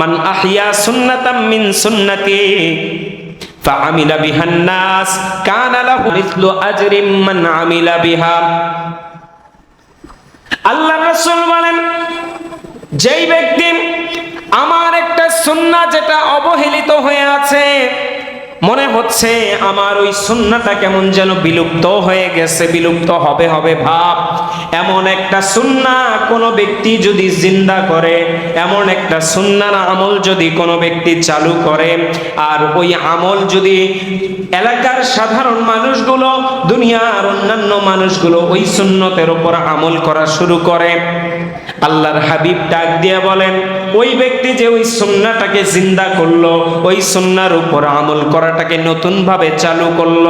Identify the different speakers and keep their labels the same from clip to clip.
Speaker 1: মান আহিয়া সুন্নাতাম মিন সুন্নতি فعمل بها الناس كان له مثل أجر من عمل بها আল্লাহ রাসূল বলেন যেই ব্যক্তি আমার একটা সুন্না যেটা অবহেলিত হয়ে আছে মনে হচ্ছে আমার ওই সুন্নাটা কেমন যেন বিলুপ্ত হয়ে গেছে, বিলুপ্ত হবে হবে ভাব। এমন একটা সুন্না কোনো ব্যক্তি যদি জিন্দা করে, এমন একটা সুন্নার আমল যদি কোনো ব্যক্তি চালু করে, আর ওই আমল যদি এলাকার সাধারণ মানুষগুলো, দুনিয়ার অন্যান্য মানুষগুলো ওই সুন্নতের ওপর আমল করা শুরু করে আল্লাহর হাবিব ডাক দিয়া বলেন, ওই ব্যক্তি যে ওই সুন্নাটাকে জিন্দা করল, ওই সুন্নার উপর আমল করাটাকে নতুন ভাবে চালু করল।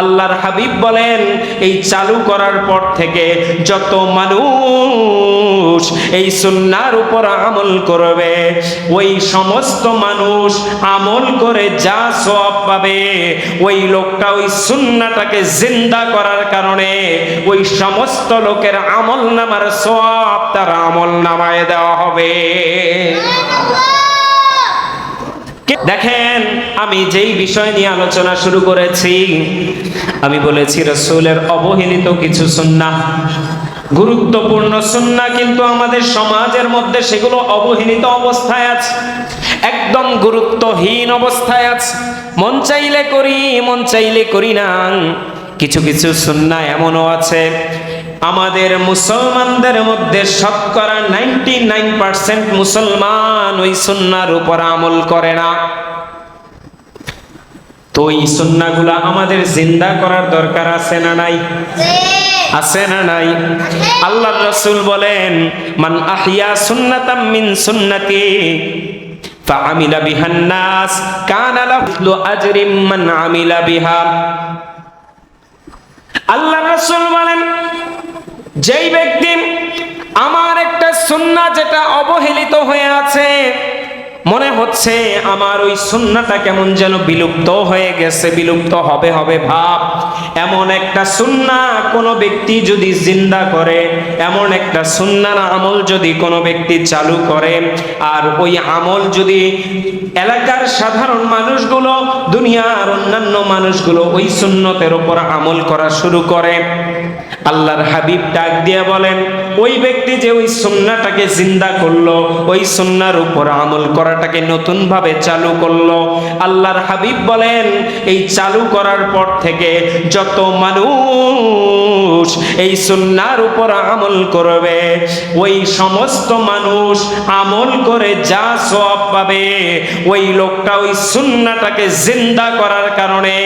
Speaker 1: আল্লাহর হাবিব বলেন, এই চালু করার পর থেকে যত মানুষ এই সুন্নার উপর আমল করবে। ওই সমস্ত মানুষ আমল করে যা সব পাবে, ওই লোকটা ওই সুন্নাটাকে জিন্দা করার কারণে ওই সমস্ত লোকের আমল নামার সব তার আমল নামায় দেওয়া হবে। দেখেন, আমি যেই বিষয় নিয়ে আলোচনা শুরু করেছি, আমি বলেছি রসুলের অবহেলিত কিছু সুন্না গুরুত্বপূর্ণ সুন্না কিন্তু আমাদের সমাজের মধ্যে সেগুলো অবহেলিত অবস্থায় আছে। একদম গুরুত্বহীন অবস্থায় আছে। মন চাইলে করি, মন চাইলে করি না। কিছু কিছু সুন্না এমনও আছে। আমাদের মুসলমানদের মধ্যে শতকরা নাইনটি নাইন পার্সেন্ট মুসলমান ওই সুন্নার উপর আমল করে না। তো এই সুন্নাগুলা আমাদের জিন্দা করার দরকার আছে না নাই? আছে না নাই আল্লাহ রসুল বলেন মান আহিয়া সুন্নাতাম মিন সুন্নতি فعمل بها الناس كان له مثل أجر من عمل بها আল্লাহ রসুল বলেন যেই ব্যক্তি আমার একটা সুন্না যেটা অবহেলিত হয়ে আছে মনে হচ্ছে আমার ওই সুন্নাটা কেমন যেন বিলুপ্ত হয়ে গেছে, বিলুপ্ত হবে হবে ভাব। এমন একটা সুন্না কোনো ব্যক্তি যদি জিন্দা করে, এমন একটা সুন্নার আমল যদি কোনো ব্যক্তি চালু করে, আর ওই আমল যদি এলাকার সাধারণ মানুষগুলো, দুনিয়ার অন্যান্য মানুষগুলো ওই সুন্নতের উপর আমল করা শুরু করে। আল্লাহর হাবিব ডাক দিয়ে বলেন, ওই ব্যক্তি যে ওই সুন্নাটাকে জিন্দা করল, ওই সুন্নার উপর আমল করাটাকে নতুন ভাবে চালু করল। আল্লাহর হাবিব বলেন, এই চালু করার পর থেকে যত মানুষ এই সুন্নার উপর আমল করবে, ওই সমস্ত মানুষ আমল করে যা সব পাবে ওই লোকটা ওই সুন্নাটাকে জিন্দা করার কারণে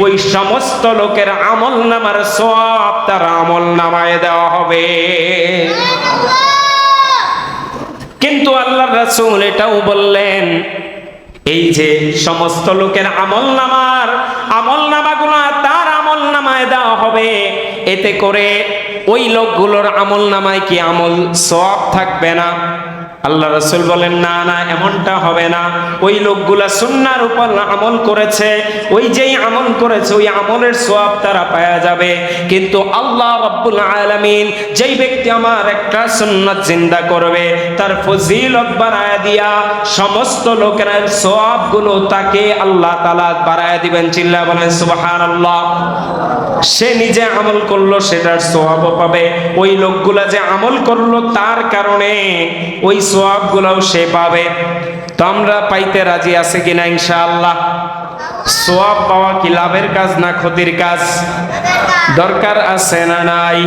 Speaker 1: ওই সমস্ত লোকের আমল নামার সব তার আমল নামায় দেওয়া হবে। কিন্তু আল্লাহ রাসূল এটাও বললেন, এই যে সমস্ত লোকের আমল নামার, আমল নামাগুলো তার আমল নামায় দেওয়া হবে। এতে করে ওই লোকগুলোর আমল নামায় কি আমল সব থাকবে না? আল্লাহ রসুল বলেন, না না, এমনটা হবে না। ওই লোকগুলা সুন্নার উপর আমল করেছে। ওই যেই আমল করেছে, ওই আমলের সোয়াব তারা পাওয়া যাবে। কিন্তু আল্লাহ রব্বুল আলামিন যেই ব্যক্তি আমার একটা সুন্নাত জিন্দা করবে, তার ফজিলত বাড়ায় দিয়া সমস্ত লোকের সোয়াবগুলো তাকে আল্লাহ তালা বাড়ায় দিবেন। চিল্লা বলেন, সুবহানাল্লাহ। সে নিজে আমল করল, সেটার সোয়াবও পাবে। ওই লোকগুলা যে আমল করল, তার কারণে ওই সোয়াবগুলোও সে পাবে। তো আমরা পাইতে রাজি আছে কিনা ইনশাআল্লাহ? সোয়াব পাওয়া কি লাভের কাজ না ক্ষতির কাজ? দরকার আছে না নাই?